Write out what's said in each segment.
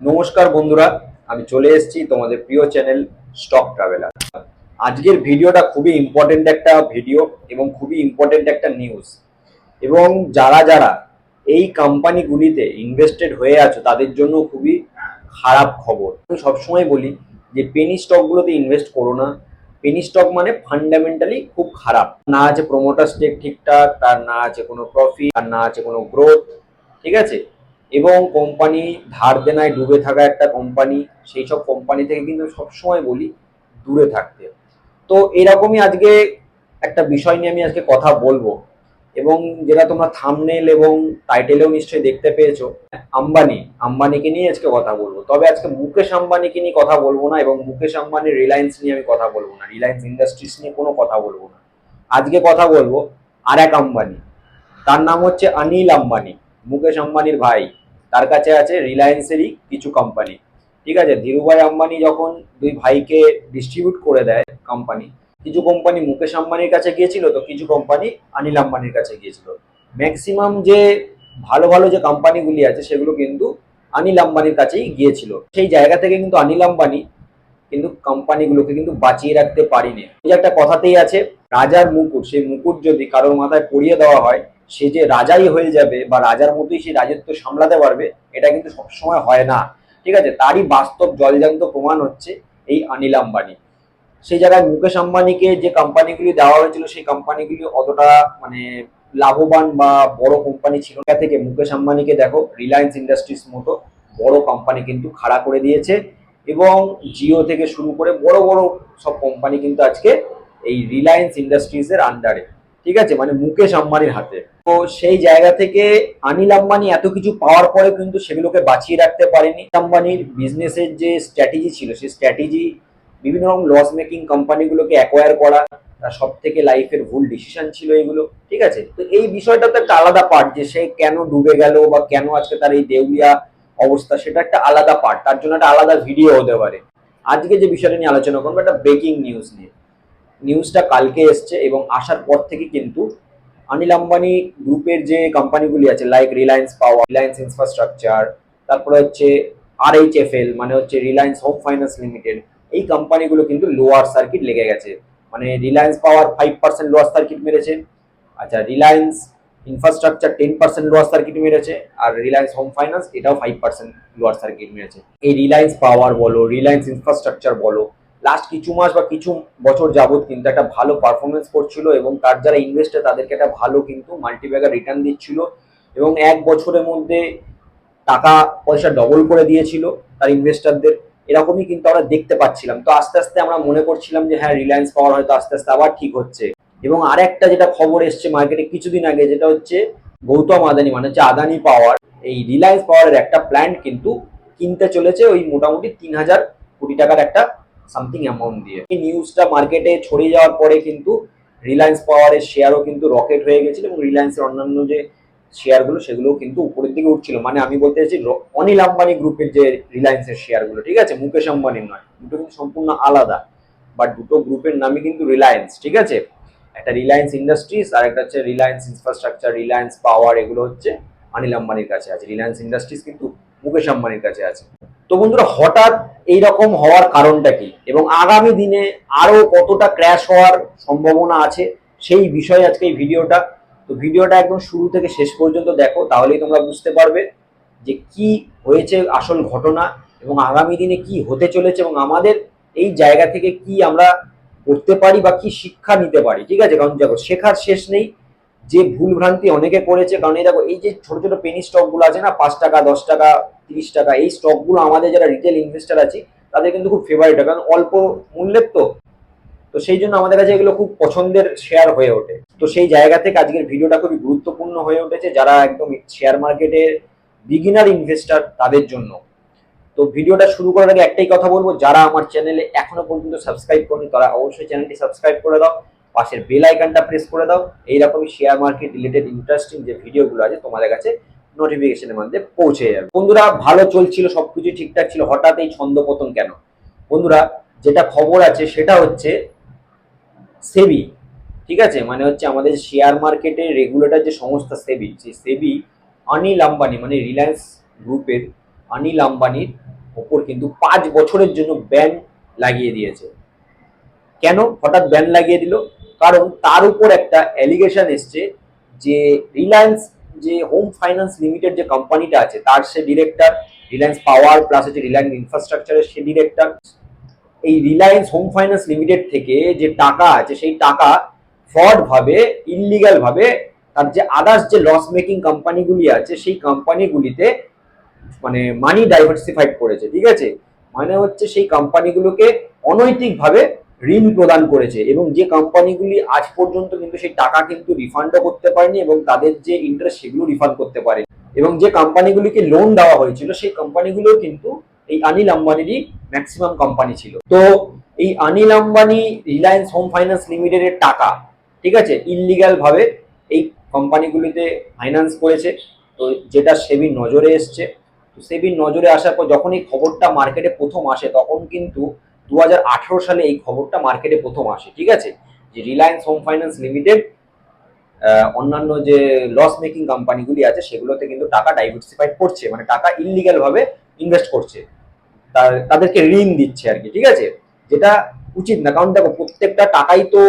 নমস্কার বন্ধুরা, আমি চলে এসেছি তোমাদের প্রিয় চ্যানেল স্টক ট্রাভেলার। আজকের ভিডিওটা খুবই ইম্পর্টেন্ট একটা ভিডিও এবং খুবই ইম্পর্টেন্ট একটা নিউজ এবং যারা যারা এই কোম্পানিগুলিতে ইনভেস্টেড হয়ে আছো, তাদের জন্য খুবই খারাপ খবর। আমি সবসময় বলি যে পেনি স্টকগুলোতে ইনভেস্ট করো না। পেনি স্টক মানে ফান্ডামেন্টালি খুব খারাপ। না আছে প্রোমোটার স্টেক ঠিকঠাক, তার না আছে কোনো প্রফিট আর না আছে কোনো গ্রোথ ঠিক আছে? এবং কোম্পানি ধার দেনায় ডুবে থাকা একটা কোম্পানি সেই সব কোম্পানি থেকে কিন্তু সবসময় বলি দূরে থাকতে। তো এরকমই আজকে একটা বিষয় নিয়ে আমি আজকে কথা বলব। এবং যেটা তোমরা থামনেল এবং টাইটেলেও নিশ্চয়ই দেখতে পেয়েছ, আম্বানি, আম্বানিকে নিয়ে আজকে কথা বলব। তবে আজকে মুকেশ আম্বানিকে নিয়ে কথা বলব না এবং মুকেশ আম্বানির রিলায়েন্স নিয়ে আমি কথা বলব না। রিলায়েন্স ইন্ডাস্ট্রিজ নিয়ে কোনো কথা বলব না। আজকে কথা বলব আর এক আম্বানি। তার নাম হচ্ছে অনিল আম্বানি, মুকেশ আম্বানির ভাই। তার কাছে আছে রিলায়েন্সেরই কিছু কোম্পানি ঠিক আছে? ধীরুভাই আম্বানি যখন দুই ভাইকে ডিস্ট্রিবিউট করে দেয় কোম্পানি কিছু কোম্পানি মুকেশ আম্বানির কাছে গিয়েছিল তো কিছু কোম্পানি অনিল আম্বানির কাছে গিয়েছিল। ম্যাক্সিমাম যে ভালো ভালো যে কোম্পানিগুলি আছে সেগুলো কিন্তু অনিল আম্বানির কাছেই গিয়েছিল। সেই জায়গা থেকে কিন্তু অনিল আম্বানি কিন্তু কোম্পানিগুলোকে কিন্তু বাঁচিয়ে রাখতে পারিনি। একটা কথাতেই আছে, রাজার মুকুট, সেই মুকুট যদি কারোর মাথায় পরিয়ে দেওয়া হয় সে যে রাজাই হয়ে যাবে বা রাজার মতোই সে রাজত্ব সামলাতে পারবে, এটা কিন্তু সবসময় হয় না। ঠিক আছে? তারই বাস্তব জলজান্ত প্রমাণ হচ্ছে এই অনিল আম্বানি। সেই জায়গায় মুকেশ আম্বানিকে যে কোম্পানিগুলি দেওয়া হয়েছিল, সেই কোম্পানিগুলি অতটা মানে লাভবান বা বড় কোম্পানি ছিল না। থেকে মুকেশ আম্বানিকে দেখো রিলায়েন্স ইন্ডাস্ট্রিজ মতো বড় কোম্পানি কিন্তু খাড়া করে দিয়েছে এবং জিও থেকে শুরু করে বড় বড় সব কোম্পানি কিন্তু আজকে এই রিলায়েন্স ইন্ডাস্ট্রিজের আন্ডারে ঠিক আছে? মানে মুকেশ আম্বানির হাতে। তো সেই জায়গা থেকে অনিল আম্বানি এত কিছু পাওয়ার পরে কিন্তু সেগুলোকে বাঁচিয়ে রাখতে পারেনি। আম্বানির বিজনেসের যে স্ট্র্যাটেজি ছিল সেই স্ট্র্যাটেজি বিভিন্ন রকম লস মেকিং কোম্পানিগুলোকে অ্যাকোয়ার করা, তার সব থেকে লাইফের ভুল ডিসিশন ছিল এগুলো, ঠিক আছে? তো এই বিষয়টা তো একটা আলাদা পার্ট যে সে কেন ডুবে গেল বা কেন আজকে তার এই দেউলিয়া অবস্থা, সেটা একটা আলাদা পার্ট তার জন্য একটা আলাদা ভিডিও হতে পারে। আজকে যে বিষয়টা নিয়ে আলোচনা করব, একটা ব্রেকিং নিউজ নিয়ে। নিউজটা কালকে এসছে এবং আসার পর থেকে কিন্তু অনিল আম্বানি গ্রুপের যে কোম্পানিগুলি আছে like Reliance Power Reliance Infrastructure তারপরে হচ্ছে আর এইচ এফ এল মানে হচ্ছে রিলায়েন্স হোম ফাইন্যান্স লিমিটেড এই কোম্পানিগুলো কিন্তু লোয়ার সার্কিট লেগে গেছে। মানে Reliance Power five percent lower circuit মেরেছে আচ্ছা Reliance Infrastructure ten percent lower circuit মেরেছে, আর রিলায়েন্স হোম ফাইন্যান্স এটাও ফাইভ পার্সেন্ট লোয়ার সার্কিট মেরেছে। এই রিলায়েন্স পাওয়ার বলো রিলায়েন্স ইনফ্রাস্ট্রাকচার বলো লাস্ট কিছু মাস বা কিছু বছর যাবত কিন্তু একটা ভালো পারফরমেন্স করছিল এবং তার যারা ইনভেস্টার তাদেরকে একটা ভালো কিন্তু মাল্টিব্যাগার রিটার্ন দিচ্ছিল এবং এক বছরের মধ্যে টাকা পয়সা ডবল করে দিয়েছিল তার ইনভেস্টারদের এরকমই কিন্তু আমরা দেখতে পাচ্ছিলাম। তো আস্তে আস্তে আমরা মনে করছিলাম যে হ্যাঁ রিলায়েন্স পাওয়ার হয়তো আস্তে আস্তে আবার ঠিক হচ্ছে। এবং আরেকটা যেটা খবর এসছে মার্কেটে কিছুদিন আগে যেটা হচ্ছে গৌতম আদানি মানে হচ্ছে আদানি পাওয়ার এই রিলায়েন্স পাওয়ারের একটা প্ল্যান্ট কিন্তু কিনতে চলেছে ওই মোটামুটি তিন হাজার কোটি টাকার একটা সামথিং অ্যামাউন্ট দিয়ে। এই নিউজটা মার্কেটে ছড়িয়ে যাওয়ার পরে কিন্তু রিলায়েন্স পাওয়ারের শেয়ারও কিন্তু রকেট হয়ে গেছিল এবং রিলায়েন্সের অন্যান্য যে শেয়ারগুলো সেগুলোও কিন্তু উপরের দিকে উঠছিল। মানে আমি বলতে চাইছি অনিল আম্বানি গ্রুপের যে রিলায়েন্সের শেয়ারগুলো ঠিক আছে? মুকেশ আম্বানির নয়। দুটো কিন্তু সম্পূর্ণ আলাদা। বাট দুটো গ্রুপের নামই কিন্তু রিলায়েন্স ঠিক আছে? একটা রিলায়েন্স ইন্ডাস্ট্রিজ আর একটা হচ্ছে রিলায়েন্স ইনফ্রাস্ট্রাকচার রিলায়েন্স পাওয়ার এগুলো হচ্ছে অনিল আম্বানির কাছে আছে। রিলায়েন্স ইন্ডাস্ট্রিজ কিন্তু মুকেশ আম্বানির কাছে আছে। তো বন্ধুরা, হঠাৎ এইরকম হওয়ার কারণটা কি? এবং আগামী দিনে আরও কতটা ক্র্যাশ হওয়ার সম্ভাবনা আছে, সেই বিষয়ে আজকে এই ভিডিওটা। তো ভিডিওটা একদম শুরু থেকে শেষ পর্যন্ত দেখো, তাহলেই তোমরা বুঝতে পারবে যে কি হয়েছে আসল ঘটনা এবং আগামী দিনে কি হতে চলেছে এবং আমাদের এই জায়গা থেকে কি আমরা করতে পারি বা কি শিক্ষা নিতে পারি। ঠিক আছে, কারণ দেখো, শেখার শেষ নেই যে ভুল ভ্রান্তি অনেকে করেছে, কারণ এই দেখো, এই যে ছোট ছোট পেনি স্টকগুলো আছে না, পাঁচ টাকা, দশ টাকা, তিরিশ টাকা, এই স্টকগুলো আমাদের যারা রিটেল ইনভেস্টার আছে, তাদের কিন্তু খুব ফেভারিট হয়, কারণ অল্প মূল্যের তো। তো সেই জন্য আমাদের কাছে এগুলো খুব পছন্দের শেয়ার হয়ে ওঠে। তো সেই জায়গা থেকে আজকের ভিডিওটা খুবই গুরুত্বপূর্ণ হয়ে উঠেছে, যারা একদম শেয়ার মার্কেটের বিগিনার ইনভেস্টার তাদের জন্য। তো ভিডিওটা শুরু করার আগে একটাই কথা বলব, যারা আমার চ্যানেলে এখনও পর্যন্ত সাবস্ক্রাইব করেনি, তারা অবশ্যই চ্যানেলটি সাবস্ক্রাইব করে দাও। পাশের বেল আইকনটা প্রেস করে দাও। এইরকমই শেয়ার মার্কেট রিলেটেড ইন্টারেস্টিং যে ভিডিওগুলো আছে, তোমাদের কাছে নোটিফিকেশনের মধ্যে পৌঁছে যাবে। বন্ধুরা, ভালো চলছিল সবকিছু ঠিকঠাক ছিল। হঠাৎ এই ছন্দপতন কেন? বন্ধুরা, যেটা খবর আছে, সেটা হচ্ছে সেবি, ঠিক আছে? মানে হচ্ছে আমাদের শেয়ার মার্কেটের রেগুলেটর যে সংস্থা সেবি, সেই সেবি অনিল আম্বানি মানে রিলায়েন্স গ্রুপের অনিল আম্বানির ওপর কিন্তু পাঁচ বছরের জন্য ব্যান লাগিয়ে দিয়েছে। কেন? হঠাৎ ব্যান লাগিয়ে দিল। কারণ তার উপর একটা অ্যালিগেশন এসছে যে রিলায়েন্স যে হোম ফাইন্যান্স লিমিটেড যে কোম্পানিটা আছে, তার সে ডিরেক্টর রিলায়েন্স পাওয়ার প্লাস হচ্ছে রিলায়েন্স ইনফ্রাস্ট্রাকচারের সে ডিরেক্টর এই রিলায়েন্স হোম ফাইন্যান্স লিমিটেড থেকে যে টাকা আছে, সেই টাকা ফ্রড ভাবে ভাবে তার যে আদার্স যে লস মেকিং কোম্পানিগুলি আছে, সেই কোম্পানিগুলিতে মানে মানি ডাইভার্সিফাইড করেছে, ঠিক আছে? মানে হচ্ছে সেই কোম্পানিগুলোকে অনৈতিকভাবে ঋণ প্রদান করেছে এবং যে কোম্পানিগুলি আজ পর্যন্ত কিন্তু সেই টাকা কিন্তু রিফান্ডও করতে পারেনি এবং তাদের যে ইন্টারেস্ট সেগুলো রিফান্ড করতে পারেনি। এবং যে কোম্পানিগুলিকে লোন দেওয়া হয়েছিল, সেই কোম্পানিগুলো কিন্তু এই অনিল আম্বানিরই ম্যাক্সিমাম কোম্পানি ছিল। তো এই Anil Ambani Reliance Home Finance লিমিটেডের টাকা, ঠিক আছে ইলিগাল ভাবে এই কোম্পানিগুলিতে ফাইন্যান্স করেছে। তো যেটা সেবির নজরে এসছে। তো নজরে আসার পর যখন এই খবরটা মার্কেটে প্রথম আসে, তখন কিন্তু দু হাজার আঠেরো সালে এই খবরটা মার্কেটে প্রথম আসে, ঠিক আছে? যে রিলায়েন্স হোম ফাইন্যান্স লিমিটেড অন্যান্য যে লস মেকিং কোম্পানিগুলি আছে, সেগুলোতে কিন্তু টাকা ডাইভার্সিফাইড করছে মানে টাকা ইলিগাল ভাবে ইনভেস্ট করছে। তাদেরকে ঋণ দিচ্ছে আর কি, ঠিক আছে? যেটা উচিত না, কারণ দেখো, প্রত্যেকটা টাকাই তো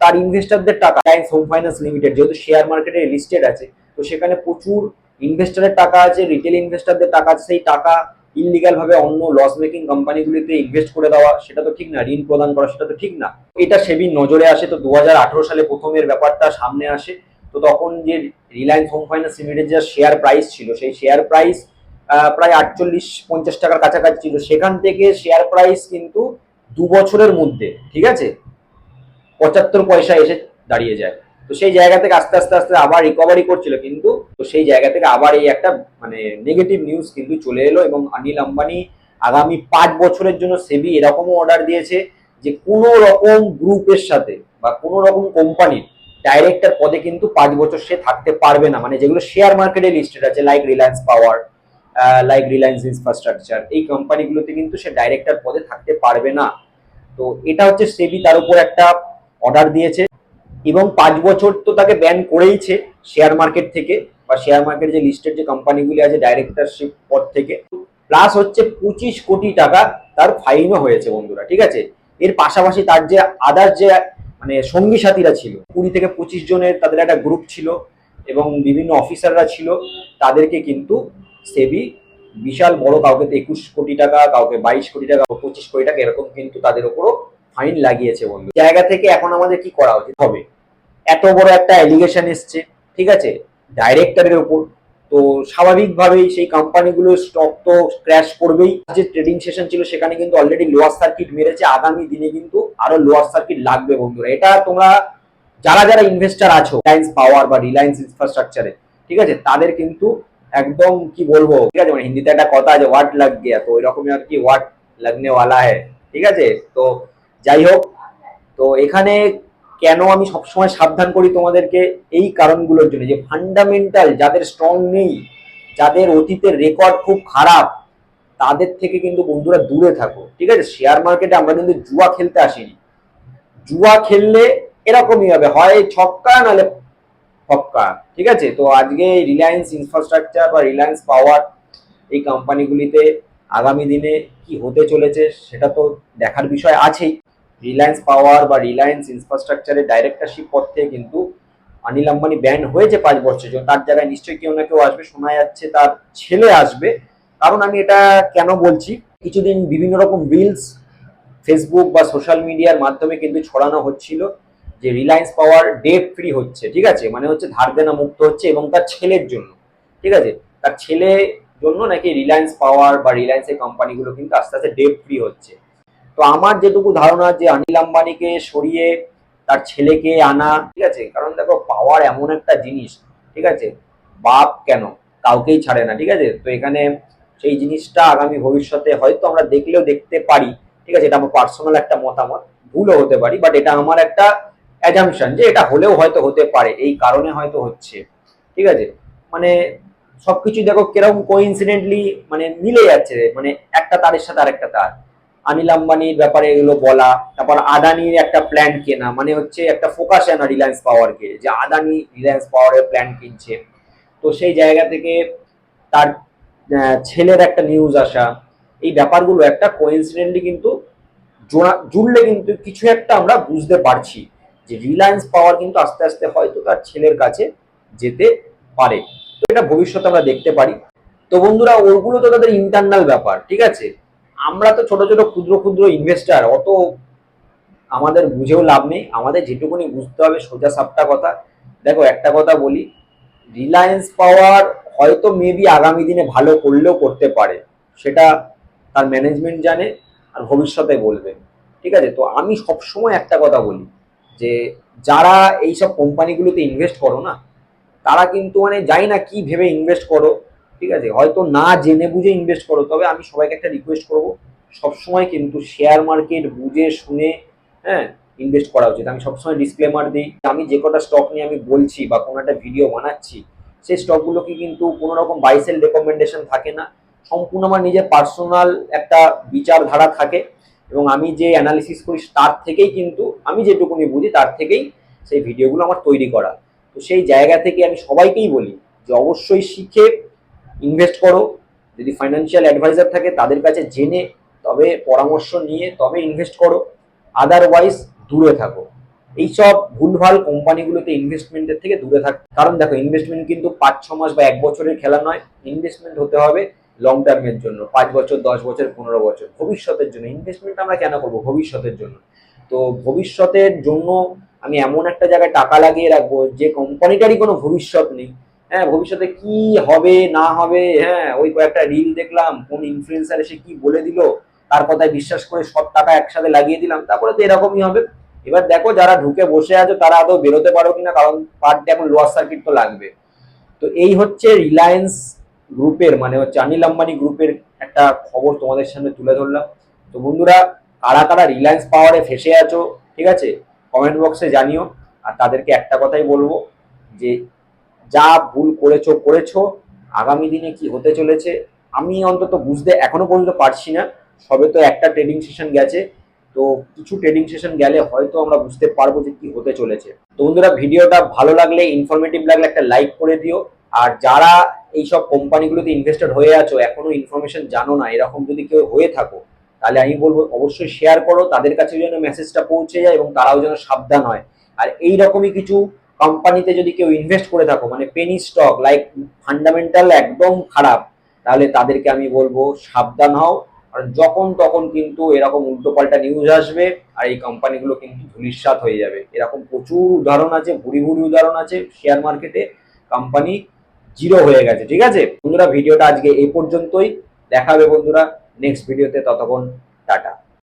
তার ইনভেস্টারদের টাকা। রিলায়েন্স হোম ফাইন্যান্স লিমিটেড যেহেতু শেয়ার মার্কেটে লিস্টেড আছে, তো সেখানে প্রচুর ইনভেস্টারের টাকা আছে রিটেল ইনভেস্টারদের টাকা আছে, সেই টাকা ইলিগাল ভাবে অন্য লস মেকিং কোম্পানিগুলিতে ইনভেস্ট করে দেওয়া, সেটা তো ঠিক না, ঋণ প্রদান করা, সেটা তো ঠিক না। এটা সেবির নজরে আসে তো দু হাজার আঠেরো সালে প্রথমের ব্যাপারটা সামনে আসে। তো তখন যে রিলায়েন্স হোম ফাইন্যান্স লিমিটেড যে শেয়ার প্রাইস ছিল, সেই শেয়ার প্রাইস প্রায় আটচল্লিশ পঞ্চাশ টাকার কাছাকাছি ছিল। সেখান থেকে শেয়ার প্রাইস কিন্তু দু বছরের মধ্যে, ঠিক আছে? পঁচাত্তর পয়সা এসে দাঁড়িয়ে যায়। তো সেই জায়গা থেকে আস্তে আস্তে আস্তে আবার রিকভারি করছিল কিন্তু, তো সেই জায়গা থেকে আবার এই একটা মানে নেগেটিভ নিউজ কিন্তু চলে এলো এবং অনিল আম্বানি আগামী পাঁচ বছরের জন্য সেবি এরকমও অর্ডার দিয়েছে যে কোনো রকম গ্রুপের সাথে বা কোনো রকম কোম্পানির ডাইরেক্টর পদে কিন্তু পাঁচ বছর সে থাকতে পারবে না। মানে যেগুলো শেয়ার মার্কেটে লিস্টেড আছে like Reliance Power like Reliance Infrastructure এই কোম্পানিগুলোতে কিন্তু সে ডাইরেক্টর পদে থাকতে পারবে না। তো এটা হচ্ছে সেবি তার উপর একটা অর্ডার দিয়েছে। এবং পাঁচ বছর তো তাকে ব্যান করেইছে শেয়ার মার্কেট থেকে বা শেয়ার মার্কেট যে লিস্টেড যে কোম্পানিগুলি আছে ডাইরেক্টরশিপ পদ থেকে। প্লাস হচ্ছে পঁচিশ কোটি টাকা তার ফাইনও হয়েছে বন্ধুরা, ঠিক আছে? এর পাশাপাশি তার যে আদার যে মানে সঙ্গী সাথীরা ছিল, কুড়ি থেকে পঁচিশ জনের তাদের একটা গ্রুপ ছিল এবং বিভিন্ন অফিসাররা ছিল, তাদেরকে কিন্তু সেবি বিশাল বড় কাউকে একুশ কোটি টাকা, কাউকে বাইশ কোটি টাকা, পঁচিশ কোটি টাকা এরকম কিন্তু তাদের উপরও ফাইন লাগিয়েছে বন্ধু। জায়গা থেকে এখন আমাদের কি করা উচিত? হবে। এত বড় একটা অ্যালিগেশন এসছে, ঠিক আছে? ডাইরেক্টরের উপর। তো স্বাভাবিকভাবেই সেই কোম্পানিগুলোর স্টক তো ক্র্যাশ করবেই। যে ট্রেডিং সেশন ছিল, সেখানে কিন্তু অলরেডি লোয়ার সার্কিট মেরেছে। আগামী দিনে কিন্তু আরও লোয়ার সার্কিট লাগবে বন্ধুরা। এটা তোমরা, যারা যারা ইনভেস্টার আছো রিলায়েন্স পাওয়ার বা রিলায়েন্স ইনফ্রাস্ট্রাকচারে ঠিক আছে? তাদের কিন্তু একদম কি বলব, ঠিক আছে? মানে হিন্দিতে একটা কথা আছে ওয়াট লাগ গিয়া তো এরকমই আর কি ওয়াট লাগনে ওয়ালা হ্যায়, ঠিক আছে? তো যাই হোক, তো এখানে কেন আমি সবসময় সাবধান করি তোমাদেরকে এই কারণগুলোর জন্য? যে ফান্ডামেন্টাল যাদের স্ট্রং নেই, যাদের অতীতের রেকর্ড খুব খারাপ, তাদের থেকে কিন্তু বন্ধুরা দূরে থাকো, ঠিক আছে? শেয়ার মার্কেটে আমরা কিন্তু জুয়া খেলতে আসিনি। জুয়া খেললে এরকমই হবে, হয় ছক্কা নাহলে ফক্কা ঠিক আছে? তো আজকে রিলায়েন্স ইনফ্রাস্ট্রাকচার বা রিলায়েন্স পাওয়ার এই কোম্পানিগুলিতে আগামী দিনে কি হতে চলেছে সেটা তো দেখার বিষয় আছেই। রিলায়েন্স পাওয়ার বা রিলায়েন্স ইনফ্রাস্ট্রাকচারের ডাইরেক্টরশিপ পদ থেকে কিন্তু অনিল আম্বানি ব্যান হয়েছে পাঁচ বছরের জন্য। তার জায়গায় নিশ্চয়ই কেউ না কেউ আসবে, শোনা যাচ্ছে তার ছেলে আসবে। কারণ আমি এটা কেন বলছি? কিছুদিন বিভিন্ন রকম রিলস ফেসবুক বা সোশ্যাল মিডিয়ার মাধ্যমে কিন্তু ছড়ানো হচ্ছিল যে রিলায়েন্স পাওয়ার ডেট ফ্রি হচ্ছে, ঠিক আছে? মানে হচ্ছে ধার দেনা মুক্ত হচ্ছে এবং তার ছেলের জন্য, ঠিক আছে? তার ছেলে জন্য নাকি রিলায়েন্স পাওয়ার বা রিলায়েন্সের কোম্পানিগুলো কিন্তু আস্তে আস্তে ডেট ফ্রি হচ্ছে। তো আমার যেটুকু ধারণা যে অনিল আম্বানিকে সরিয়ে তার ছেলেকে আনা, ঠিক আছে? কারণ দেখো, পাওয়ার এমন একটা জিনিস, ঠিক আছে? বাপ কেন? কাউকেই ছাড়ে না, ঠিক আছে? তো এখানে সেই জিনিসটা আগামী ভবিষ্যতে হয়তো আমরা দেখলেও দেখতে পারি, ঠিক আছে? এটা আমার পার্সোনাল একটা মতামত, ভুলও হতে পারি বাট এটা আমার একটা অ্যাজামশন যে এটা হলেও হয়তো হতে পারে, এই কারণে হয়তো হচ্ছে, ঠিক আছে? মানে সবকিছু দেখো, কীরকম কোইন্সিডেন্টলি মানে মিলে যাচ্ছে মানে একটা তারের সাথে আরেকটা তার। অনিল আম্বানির ব্যাপারে এগুলো বলা, তারপর আদানির একটা প্ল্যান কেনা মানে হচ্ছে একটা ফোকাস আনা রিলায়েন্স পাওয়ারকে যে আদানি রিলায়েন্স পাওয়ারের প্ল্যান কিনছে। তো সেই জায়গা থেকে তার ছেলের একটা নিউজ আসা। এই ব্যাপারগুলো একটা কোইন্সিডেন্টলি কিন্তু জোড়া, জুড়লে কিন্তু কিছু একটা আমরা বুঝতে পারছি যে রিলায়েন্স পাওয়ার কিন্তু আস্তে আস্তে হয়তো তার ছেলের কাছে যেতে পারে। তো এটা ভবিষ্যতে আমরা দেখতে পারি। তো বন্ধুরা, ওগুলো তো তাদের ইন্টারনাল ব্যাপার, ঠিক আছে? আমরা তো ছোট ছোট ক্ষুদ্র ক্ষুদ্র ইনভেস্টার অত আমাদের বুঝেও লাভ নেই। আমাদের যেটুকুনি বুঝতে হবে, সোজা সাপটা কথা। দেখো, একটা কথা বলি রিলায়েন্স পাওয়ার হয়তো মেবি আগামী দিনে ভালো করলেও করতে পারে। সেটা তার ম্যানেজমেন্ট জানে আর ভবিষ্যতে বলবে। ঠিক আছে? তো আমি সবসময় একটা কথা বলি, যে যারা এইসব কোম্পানিগুলোতে ইনভেস্ট করো না, তারা কিন্তু মানে জানি না কি ভেবে ইনভেস্ট করো। ঠিক আছে? হয়তো না জেনে বুঝে ইনভেস্ট করো, তবে আমি সবাইকে একটা রিকোয়েস্ট করব, সবসময় কিন্তু শেয়ার মার্কেট বুঝে শুনে হ্যাঁ ইনভেস্ট করা উচিত। আমি সবসময় ডিসক্লেমার দিই, আমি যে কটা স্টক নিয়ে আমি বলছি বা কোনো একটা ভিডিও বানাচ্ছি, সেই স্টকগুলোকে কিন্তু কোনো রকম বাইসেল রেকমেন্ডেশন থাকে না। সম্পূর্ণ আমার নিজের পার্সোনাল একটা বিচারধারা থাকে এবং আমি যে অ্যানালিসিস করি তার থেকেই কিন্তু আমি যেটুকুনি বুঝি তার থেকেই সেই ভিডিওগুলো আমার তৈরি করা। তো সেই জায়গা থেকে আমি সবাইকেই বলি যে অবশ্যই শিখে ইনভেস্ট করো। যদি ফাইন্যান্সিয়াল অ্যাডভাইজার থাকে তাদের কাছে জেনে তবে পরামর্শ নিয়ে তবে ইনভেস্ট করো। আদারওয়াইজ দূরে থাকো। এইসব ভুলভাল কোম্পানিগুলোতে ইনভেস্টমেন্টের থেকে দূরে থাক। কারণ দেখো ইনভেস্টমেন্ট কিন্তু পাঁচ, ছ মাস বা এক বছরের খেলা নয়। ইনভেস্টমেন্ট হতে হবে লং টার্মের জন্য। পাঁচ বছর, দশ বছর, পনেরো বছর। ভবিষ্যতের জন্য। ইনভেস্টমেন্ট আমরা কেন করব? ভবিষ্যতের জন্য। তো ভবিষ্যতের জন্য আমি এমন একটা জায়গায় টাকা লাগিয়ে রাখব যে কোম্পানিটারই কোনো ভবিষ্যৎ নেই। হ্যাঁ ভবিষ্যতে কি হবে, না হবে হ্যাঁ ওই কয়েকটা রিল দেখলাম, কোন ইনফ্লুয়েন্সার এসে কি বলে দিল, তার কথায় বিশ্বাস করে সব টাকা একসাথে লাগিয়ে দিলাম, তারপরে তো এরকমই হবে। এবার দেখো, যারা ঢুকে বসে আছো, তারা আদৌ বেরোতে পারো কিনা, কারণ পার ডে এখন লোয়ার সার্কিট তো লাগবে। তো এই হচ্ছে রিলায়েন্স গ্রুপের মানে হচ্ছে অনিল আম্বানি গ্রুপের একটা খবর তোমাদের সামনে তুলে ধরলাম। তো বন্ধুরা, কারা কারা রিলায়েন্স পাওয়ারে ফেসে আছো, ঠিক আছে? কমেন্ট বক্সে জানিও, আর তাদেরকে একটা কথাই বলব, যে যা ভুল করেছ করেছ, আগামী দিনে কি হতে চলেছে, আমি অন্তত বুঝতে এখনও পর্যন্ত পারছি না। সবে তো একটা ট্রেডিং সেশন গেছে, তো কিছু ট্রেডিং সেশন গেলে হয়তো আমরা বুঝতে পারব যে কি হতে চলেছে। তো বন্ধুরা, ভিডিওটা ভালো লাগলে ইনফরমেটিভ লাগলে একটা লাইক করে দিও। আর যারা এইসব কোম্পানিগুলোতে ইনভেস্টেড হয়ে আছো, এখনও ইনফরমেশন জানো না, এরকম যদি কেউ হয়ে থাকো, তাহলে আমি বলব অবশ্যই শেয়ার করো, তাদের কাছে যেন মেসেজটা পৌঁছে যায় এবং তারাও যেন সাবধান হয়। আর এই রকমই কিছু কোম্পানিতে যদি কেউ ইনভেস্ট করে থাকো মানে পেনি স্টক লাইক ফান্ডামেন্টাল একদম খারাপ, তাহলে তাদেরকে আমি বলব সাবধান হও। কারণ যখন তখন কিন্তু এরকম উল্টোপাল্টা নিউজ আসবে, আর এই কোম্পানিগুলো কিন্তু ধুলিস্বাত হয়ে যাবে। এরকম প্রচুর উদাহরণ আছে ভুড়ি ভুড়ি উদাহরণ আছে শেয়ার মার্কেটে কোম্পানি জিরো হয়ে গেছে, ঠিক আছে? বন্ধুরা, ভিডিওটা আজকে এই পর্যন্তই। দেখা হবে বন্ধুরা নেক্সট ভিডিওতে ততক্ষণ টাটা।